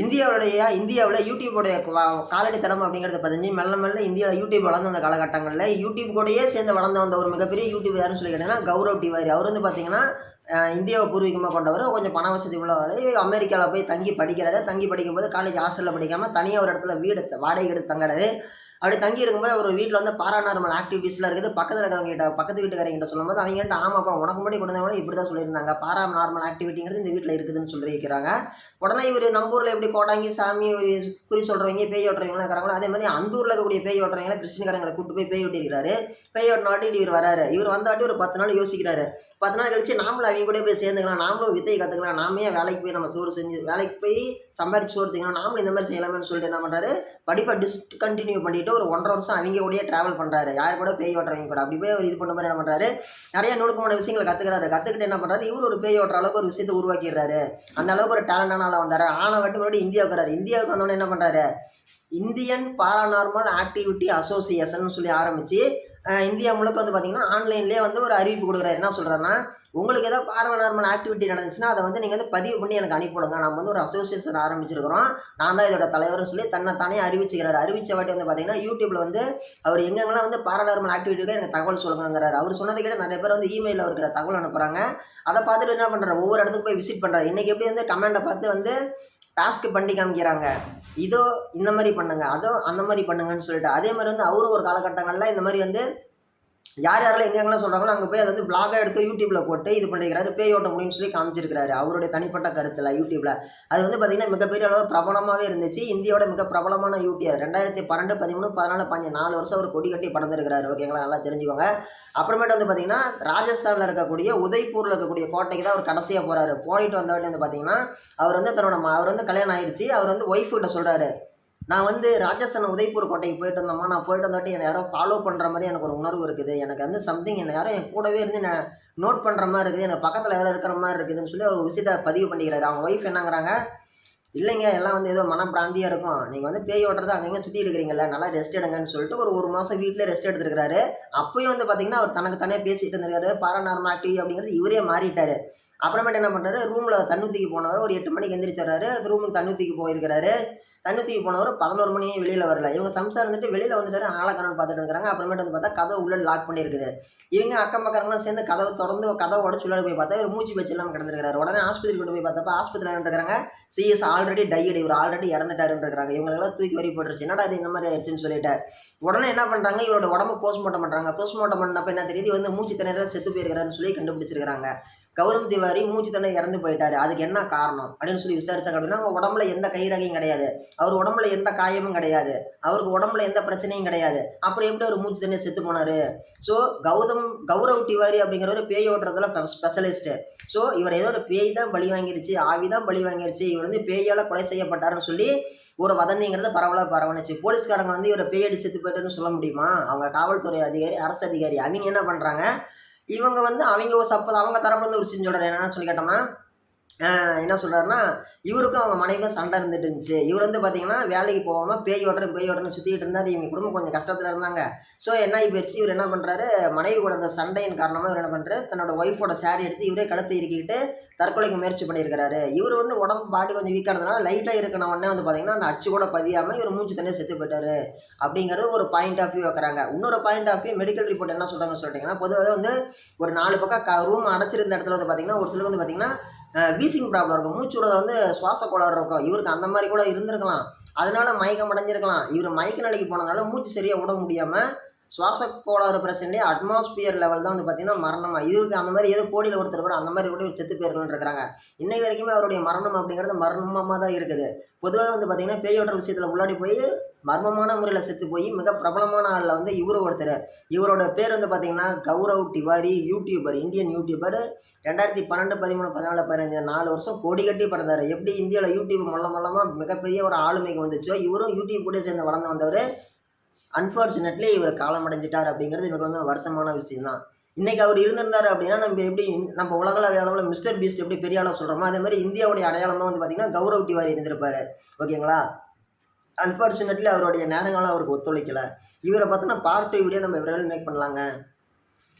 இந்தியாவுடைய இந்தியாவில் யூடியூபோடைய காலடி தடம் அப்படிங்கிறத பதிஞ்சு மெல்ல மெல்ல இந்தியாவில் யூடியூப் வளர்ந்த வந்த காலகட்டங்களில் யூடியூப் கூடயே சேர்ந்து வளர்ந்து வந்த ஒரு மிகப்பெரிய யூடியூப் யாருன்னு சொல்லி கேட்டிங்கன்னா கௌரவ் டிவாரி அவர் வந்து பார்த்தீங்கன்னா இந்தியாவை பூர்வீகமாக கொண்டவர். கொஞ்சம் பண வசதி உள்ளவர். அமெரிக்காவில் போய் தங்கி படிக்கிறாரு. தங்கி படிக்கும்போது காலேஜ் ஹாஸ்டலில் படிக்காமல் தனியாக ஒரு இடத்துல வீடு வாடகை எடுத்து தங்குறாரு. அப்படி தங்கி இருக்கும்போது அவர் வீட்டில் வந்து பாராநார்மல் ஆக்டிவிட்டீஸ்லாம் இருக்குது. பக்கத்தில் இருக்கிறவங்க கிட்ட பக்கத்து வீட்டுக்காரங்க கிட்ட சொல்லும்போது அவங்க கிட்ட ஆமாப்பா உனக்கு முன்னாடி கொடுத்தவங்களும் இப்படி தான் சொல்லியிருந்தாங்க. பாரா நார்மல் ஆக்டிவிட்டிங்கிறது இந்த வீட்டில் இருக்குதுன்னு சொல்லியிருக்கிறாங்க. உடனே இவர் நம்ம ஊரில் எப்படி கோடாங்கி சாமி குறி சொல்கிறவங்க பேய் ஓட்டுறவங்களாம் இருக்கிறாங்களோ அதே மாதிரி அந்த ஊரில் இருக்கக்கூடிய பேய் ஓட்டுறவங்கள கிறிஸ்டின்காரங்களை கூட்டு போய் பேய் ஓட்டிருக்கிறாரு பேய் ஓட்டின வாட்டி இவர் வராரு. இவர் வந்தாட்டி ஒரு பத்து நாள் யோசிக்கிறாரு. பத்து நாள் கழிச்சு நாமளும் அவங்க கூட போய் சேர்ந்துக்கலாம். நாமளும் வித்தையை கற்றுக்கலாம் நாமே வேலைக்கு போய் நம்ம சோறு செஞ்சு வேலைக்கு போய் சம்பாதிச்சு சோறு திங்கணும். நாமளும் இந்த மாதிரி செய்யலாம்னு சொல்லிட்டு என்ன பண்ணுறாரு படிப்பை டிஸ்கண்டினியூ பண்ணிட்டு ஒரு ஒன்றரை வருஷம் அவங்க கூடயே ட்ராவல் பண்ணுறாரு யார் கூட பேய் ஓட்டுறவங்க கூட. அப்படி போய் அவர் இது பண்ண மாதிரி என்ன பண்ணுறாரு நிறைய நுணுக்கமான விஷயங்களை கற்றுக்கிறாரு கற்றுக்கிட்டு என்ன பண்ணுறாரு இவர் ஒரு பேய் ஓட்டுற அளவுக்கு ஒரு விஷயத்தை உருவாக்கிடுறாரு. அந்த அளவுக்கு ஒரு டேலண்டான ஆளாக வந்தார். ஆனால் வட்டி மறுபடியும் இந்தியாவுக்கு வராரு இந்தியாவுக்கு வந்தோடனே என்ன பண்ணுறாரு இந்தியன் பாராநார்மல் ஆக்டிவிட்டி அசோசியேஷன் சொல்லி ஆரம்பித்து இந்தியா முழுக்க வந்து பார்த்திங்கன்னா ஆன்லைன்லேயே வந்து ஒரு அறிவிப்பு கொடுக்குறாரு. என்ன சொல்கிறாருன்னா உங்களுக்கு ஏதாவது பாராநார்மல் ஆக்டிவிட்டி நடந்துச்சுன்னா அதை வந்து நீங்கள் வந்து பதிவு பண்ணி எனக்கு அனுப்பிவிடுங்க நம்ம வந்து ஒரு அசோசியேஷன் ஆரம்பிச்சிருக்கிறோம். நான் தான் இதோட தலைவர்னு சொல்லி தன்னை தானே அறிவிச்சுக்கிறாரு. அறிவிச்ச வாட்டி வந்து பார்த்தீங்கன்னா யூடியூப்பில் வந்து அவர் எங்கெங்கெல்லாம் வந்து பாராநார்மல் ஆக்டிவிட்டி எனக்கு தகவல் சொல்லுங்கிறாரு அவர் சொன்னதை கிட்ட நிறைய பேர் வந்து இமெயிலில் அவருக்கு தகவல் அனுப்புகிறாங்க அதை பார்த்துட்டு என்ன பண்ணுறாரு ஒவ்வொரு இடத்துக்கு போய் விசிட் பண்ணுறாரு இன்றைக்கி எப்படி வந்து கமெண்டை பார்த்து வந்து டாஸ்க் பண்ணி காமிக்கிறாங்க. இதோ இந்த மாதிரி பண்ணுங்க அதோ அந்த மாதிரி பண்ணுங்கன்னு சொல்லிட்டு அதே மாதிரி வந்து அவரும் ஒரு காலகட்டங்களில் இந்த மாதிரி வந்து யார் யாரெல்லாம் எங்கெங்கெல்லாம் சொல்கிறாங்களோ அங்கே போய் அதை வந்து பிளாகாக எடுத்து யூடியூப்பில் போட்டு இது பண்ணிக்கிறாரு பேய் ஓட்ட முடியும்னு சொல்லி காமிச்சிருக்கிறாரு. அவருடைய தனிப்பட்ட கருத்தில் யூடியூப்பில் அது வந்து பார்த்திங்கன்னா மிகப்பெரிய அளவு பிரபலமாகவே இருந்துச்சு. இந்தியாவோட மிக பிரபலமான யூடியூப் ரெண்டாயிரத்தி பன்னெண்டு பதிமூணு பதினாலு பதினஞ்சு நாலு வருஷம் அவர் கொடி கட்டி பறந்துருக்கிறாரு ஓகேங்களா நல்லா தெரிஞ்சுக்கோங்க. அப்புறமேட்டு வந்து பார்த்திங்கன்னா ராஜஸ்தானில் இருக்கக்கூடிய உதய்பூரில் இருக்கக்கூடிய கோட்டைக்கு தான் அவர் கடைசியாக போகிறாரு போயிட்டு வந்தவொடனே வந்து பார்த்திங்கன்னா அவர் வந்து தன்னோட ம- அவர் வந்து கல்யாணம் ஆயிடுச்சு. அவர் வந்து ஒய்ஃப் கிட்ட சொல்கிறாரு நான் வந்து ராஜஸ்தான் உதய்பூர் கோட்டைக்கு போயிட்டு வந்தோமா நான் போயிட்டு வந்தாட்டி என்னை யாரோ ஃபாலோ பண்ணுற மாதிரி எனக்கு ஒரு உணர்வு இருக்குது. எனக்கு வந்து சம்திங் என்னை யாரோ என் கூடவே இருந்து நான் நோட் பண்ணுற மாதிரி இருக்குது. எனக்கு பக்கத்தில் யாரோ இருக்கிற மாதிரி இருக்குதுன்னு சொல்லி ஒரு விஷயத்தை பதிவு பண்ணிக்கிறாரு. அவங்க ஒய்ஃப் என்னங்கிறாங்க இல்லைங்க எல்லாம் வந்து ஏதோ மனப்பிராந்தியாக இருக்கும். நீங்கள் வந்து பேய் ஓட்டுறது அங்கங்கே சுற்றி இருக்கிறீங்கல்ல நல்லா ரெஸ்ட் எடுங்கன்னு சொல்லிட்டு ஒரு ஒரு மாதம் வீட்டில் ரெஸ்ட் எடுத்துருக்காரு அப்பயும் வந்து பார்த்தீங்கன்னா அவர் தனக்கு தானே பேசிகிட்டு இருந்திருக்காரு. பாராநார்மல் ஆக்டிவ் அப்படிங்கிறது இவரே மாறிட்டார். அப்புறமேட்டு என்ன பண்ணுறாரு ரூமில் தண்ணூற்றிக்கு போனவர் ஒரு எட்டு மணிக்கு எந்திரிச்சாரு ரூமுக்கு தண்ணூற்றிக்கு போயிருக்கிறாரு. தண்ணி தூக்கி போனவர் பதினோரு மணியே வெளியில் வரல. இவங்க சம்சார் வந்துட்டு வெளியில் வந்துட்டு ஆளக்காரன் பார்த்துட்டு இருக்கிறாங்க அப்புறமேட்டு வந்து பார்த்தா கதவு உள்ள லாக் பண்ணியிருக்குது. இவங்க அக்கம் பக்கம்லாம் சேர்ந்து கதவை திறந்து கதவை உடச்சு உள்ளே போய் பார்த்தா இவர் மூச்சு பேச்சு இல்லாமல் கிடந்திருக்காரு. உடனே ஆஸ்பத்திரி கொண்டு போய் பார்த்தப்ப ஆஸ்பத்திரியில் இருக்கிறாங்க சிஎஸ் ஆல்ரெடி டையடி இவர் ஆல்ரெடி இறந்துட்டாருன்னு இருக்கிறாங்க இவங்களெல்லாம் தூக்கி வரி போட்டுருச்சு. என்னடா இது இந்த மாதிரி ஆயிடுச்சுன்னு சொல்லிட்டு. உடனே என்ன பண்ணுறாங்க இவரோட உடம்பு போஸ்ட்மார்ட்டம் பண்ணுறாங்க போஸ்ட்மார்ட்டம் பண்ணப்ப என்ன தெரியுது? வந்து மூச்சு திணறல செத்து போயிருக்கிறாருன்னு சொல்லி கண்டுபிடிச்சிருக்காங்க கௌதம் திவாரி மூச்சு தண்ணி இறந்து போயிட்டாரு. அதுக்கு என்ன காரணம்? அப்படின்னு சொல்லி விசாரிச்சாங்க அப்படின்னா அவங்க உடம்புல எந்த கைரகையும் கிடையாது. அவர் உடம்புல எந்த காயமும் கிடையாது. அவருக்கு உடம்புல எந்த பிரச்சனையும் கிடையாது. அப்புறம் எப்படி அவர் மூச்சு தண்ணியை செத்து போனார்? ஸோ கௌதம் கௌரவ் திவாரி அப்படிங்கிறவர் பேய் ஓட்டுறதுல ஸ்பெஷலிஸ்ட்டு ஸோ இவர் ஏதோ ஒரு பேய் தான் பலி வாங்கிருச்சு ஆவி தான் பலி வாங்கிருச்சு இவர் வந்து பேயால் கொலை செய்யப்பட்டாருன்னு சொல்லி ஒரு வதந்திங்கிறது பரவலாக பரவணுச்சு. போலீஸ்காரங்க வந்து இவரை பேய் அடி செத்து போயிட்டுன்னு சொல்ல முடியுமா? அவங்க காவல்துறை அதிகாரி அரசு அதிகாரி அவங்க என்ன பண்ணுறாங்க இவங்க வந்து அவங்க ஒரு சப்போஸ் அவங்க தரப்புல இருந்து ஒரு விஷயம் சொல்கிறேன் என்ன சொல்லி கேட்டோம்னா என்ன சொல்கிறாருன்னா இவருக்கும் அவங்க மனைவிக்கும் சண்டை இருந்துட்டு இருந்துச்சு. இவர் வந்து பார்த்தீங்கன்னா வேலைக்கு போகாமல் பேய் ஓட்டுறேன் பேய் ஓட்டுறேன்னு சுற்றிட்டு இருந்தார். இவங்க குடும்பம் கொஞ்சம் கஷ்டத்தில் இருந்தாங்க. ஸோ என்ன போயிடுச்சு இவர் என்ன பண்ணுறாரு மனைவி கூட அந்த சண்டையின் காரணமாக இவர் என்ன பண்ணுறாரு தன்னோட ஒய்ஃபோட saree எடுத்து இவரே கழுத்து இறுக்கிட்டு தற்கொலைக்கு முயற்சி பண்ணியிருக்கிறாரு. இவர் வந்து உடம்பு பாடி கொஞ்சம் வீக்காக இருந்தனால லைட்டாக இருக்கன உடனே வந்து பார்த்தீங்கன்னா அந்த அச்சு கூட பதியாமல் இவர் மூச்சு தண்ணியை செத்து போயிட்டாரு. அப்படிங்கிறது ஒரு பாயிண்ட் ஆஃப் வியூ வைக்கிறாங்க. இன்னொரு point of view medical report என்ன சொல்கிறாங்கன்னு சொல்லிட்டீங்கன்னா பொதுவாக வந்து ஒரு நாலு பக்கம் ரூம் அடைச்சிருந்த இடத்துல வந்து பார்த்தீங்கன்னா ஒரு சிலர் வந்து பார்த்தீங்கன்னா வீசிங் ப்ராப்ளம் இருக்கும். மூச்சு விடுறது வந்து சுவாச கோளாறு இருக்கும். இவருக்கு அந்த மாதிரி கூட இருந்திருக்கலாம். அதனால மயக்கம் அடைஞ்சிருக்கலாம். இவர் மயக்க நிலைக்கு போனதுனால மூச்சு சரியாக விட முடியாமல் சுவாச கோளாறு பிரச்சனை அட்மாஸ்பியர் லெவல் தான் வந்து பார்த்தீங்கன்னா மரணமாக இதுக்கு அந்த மாதிரி ஏதோ கோடியில் ஒருத்தர் கூட அந்த மாதிரி கூட செத்து போயிருக்கலாம்னு இருக்கிறாங்க. இன்னைக்கு வரைக்குமே அவருடைய மரணம் அப்படிங்கிறது மர்மமாக தான் இருக்குது. பொதுவாக வந்து பார்த்தீங்கன்னா பேயோட்ட விஷயத்தில் உள்ளாடி போய் மர்மமான முறையில் செத்து போய் மிக பிரபலமான ஆளில் வந்து இவரு ஒருத்தர். இவரோட பேர் வந்து பார்த்தீங்கன்னா Gaurav Tiwari YouTuber Indian YouTuber ரெண்டாயிரத்தி பன்னெண்டு பதிமூணு பதினாலு பதினஞ்சு நாலு வருஷம் கோடி கட்டி பிறந்தார். எப்படி இந்தியாவில் யூடியூப் மொல்ல மொல்லமாக மிகப்பெரிய ஒரு ஆளுமைக்கு வந்துச்சோ இவரும் யூடியூப் கூட சேர்ந்து வளர்ந்து வந்தவர். அன்ஃபார்ச்சுனேட்லி இவர் காலம் அடைஞ்சிட்டார் அப்படிங்கிறது மிக வந்து வருத்தமான விஷயம் தான் இன்றைக்கி அவர் இருந்திருந்தார் அப்படின்னா நம்ம எப்படி நம்ம உலகளவு அளவில் மிஸ்டர் பீஸ்ட் எப்படி பெரிய ஆளாக சொல்கிறோமோ அதே மாதிரி இந்தியாவுடைய அடையாளமாக வந்து பார்த்திங்கன்னா கௌரவ் டிவாரி இருந்திருப்பார். ஓகேங்களா? அன்ஃபார்ச்சுனேட்லி அவருடைய நேரங்களும் அவருக்கு ஒத்துழைக்கலை. இவரை பார்த்தோன்னா பார்ட் டூ வீடியோ நம்ம விரைவில் மேக் பண்ணலாங்க.